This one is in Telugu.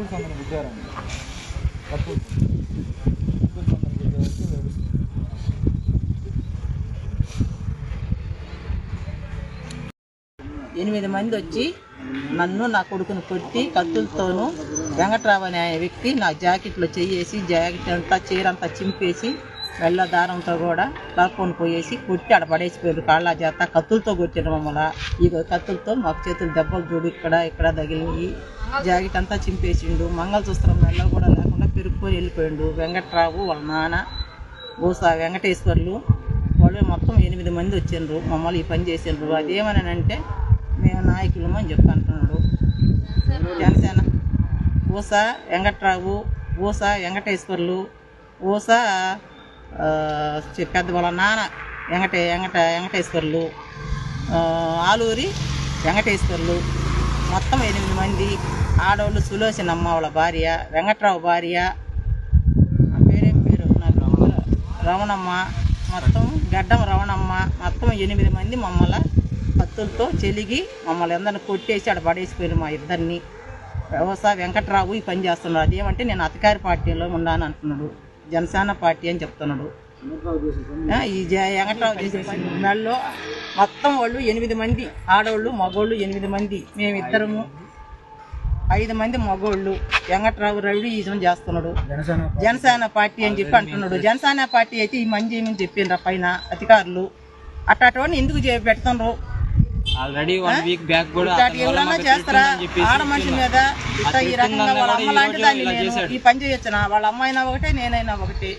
కత్తులు సందన గుద్దారండి కత్తులు కత్తులు సందన గుద్దారంటే వేడు. ఎనిమిది మంది వచ్చి నన్ను నా కొడుకును కొట్టి కత్తులతోనూ వెంకట్రావు అనే వ్యక్తి నా జాకెట్లో చెయ్యేసి జాకెట్ అంతా చీర అంతా చింపేసి వెళ్ళ దారంతో కూడా లాక్కొని పోయేసి కొట్టి ఆడ పడేసిపోయారు. కాళ్ళ చేత కత్తులతో కొట్టారు మమ్మల్ని. ఇక కత్తులతో మాకు చేతులు దెబ్బలు చూడు ఇక్కడ ఇక్కడ తగిలినాయి జాకెట్ అంతా చింపేసిండు. మంగళసూత్రం వెళ్ళ కూడా లేకుండా పెరుక్కొని వెళ్ళిపోయిండు. వెంకట్రావు వాళ్ళ నాన్న ఊసా వెంకటేశ్వర్లు వాళ్ళు మొత్తం ఎనిమిది మంది వచ్చిండ్రు మమ్మల్ని ఈ పని చేసిండ్రు. అదేమనంటే మేము నాయకులము అని చెప్పి అంటున్నాడు. జనసేన ఊస వెంకట్రావు ఊస వెంకటేశ్వర్లు ఊస పెద్ద వాళ్ళ నాన్న వెంకట వెంకట వెంకటేశ్వర్లు ఆలూరి వెంకటేశ్వర్లు మొత్తం ఎనిమిది మంది ఆడవాళ్ళు సులోచనమ్మ వాళ్ళ భార్య వెంకట్రావు భార్య పేరేం పేరు? రమణమ్మ మొత్తం గడ్డం రమణమ్మ మొత్తం ఎనిమిది మంది మమ్మల్ని కత్తులతో చెలిగి మమ్మల్ని అందరిని కొట్టేసి ఆడ పడేసిపోయారు మా ఇద్దరిని. వ్యవసాయ వెంకట్రావు ఈ పని చేస్తున్నాడు. అదేమంటే నేను అధికార పార్టీలో ఉన్నాను అంటున్నాడు. జనసేన పార్టీ అని చెప్తున్నాడు. ఈ వెంకట్రావు చేసే పని. మెడలో మొత్తం వాళ్ళు ఎనిమిది మంది ఆడవాళ్ళు మగోళ్ళు ఎనిమిది మంది. మేమిద్దరము. ఐదు మంది మగోళ్ళు. వెంకట్రావు రవి ఈజం చేస్తున్నాడు. జనసేన పార్టీ. అని చెప్పి అంటున్నాడు. జనసేన పార్టీ అయితే ఈ మంది ఏమని చెప్పిండ్రు పైన అధికారులు? అట్టాటోని ఎందుకు పెడుతుండ్రు? ఆల్రెడీ వన్ వీక్ బ్యాక్ కూడా చేస్తారా ఆడ మనిషి. మీద ఈ రకంగా వాళ్ళ అమ్మ లాంటి దాన్ని. ఈ పని చేయొచ్చునా వాళ్ళ అమ్మాయినా ఒకటే నేనైనా ఒకటి